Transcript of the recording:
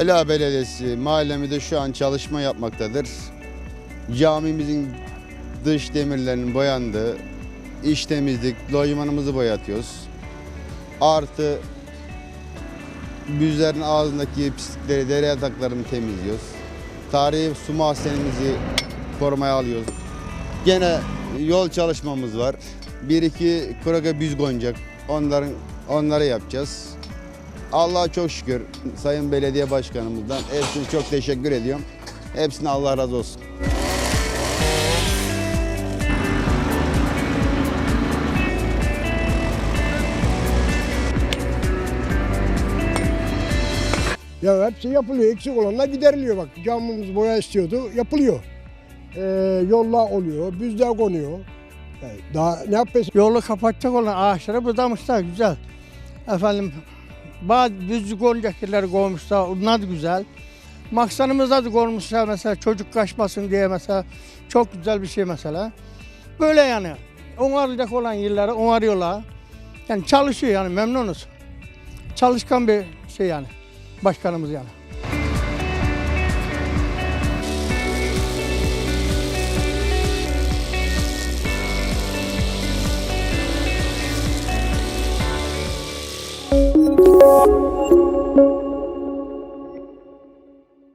Ala Belediyesi mahallemizde şu an çalışma yapmaktadır. Camimizin dış demirlerinin boyandığı, iç temizlik, lojmanımızı boyatıyoruz. Artı büzlerin ağzındaki pislikleri, dere yataklarını temizliyoruz. Tarihi su mahzenimizi korumaya alıyoruz. Gene yol çalışmamız var. Bir iki kroga büz gonacak. Onların onları yapacağız. Allah'a çok şükür Sayın Belediye Başkanımızdan hepsine çok teşekkür ediyorum. Hepsine Allah razı olsun. Ya hepsi yapılıyor. Eksik olanlar gideriliyor bak. Camımız boya istiyordu. Yapılıyor. Ee, yollar oluyor. Büzler konuyor. Yani daha ne yapıyorsun? Yolu kapatacak olan ağaçları budamışlar güzel. Efendim bazı düzlük olacak yerleri koymuşlar onlar da güzel. Maksanımızda da koymuşlar mesela çocuk kaçmasın diye mesela çok güzel bir şey mesela. Böyle yani onarılacak olan yerleri onarıyorlar. Yani çalışıyor yani memnunuz. Çalışkan bir şey yani başkanımız yani.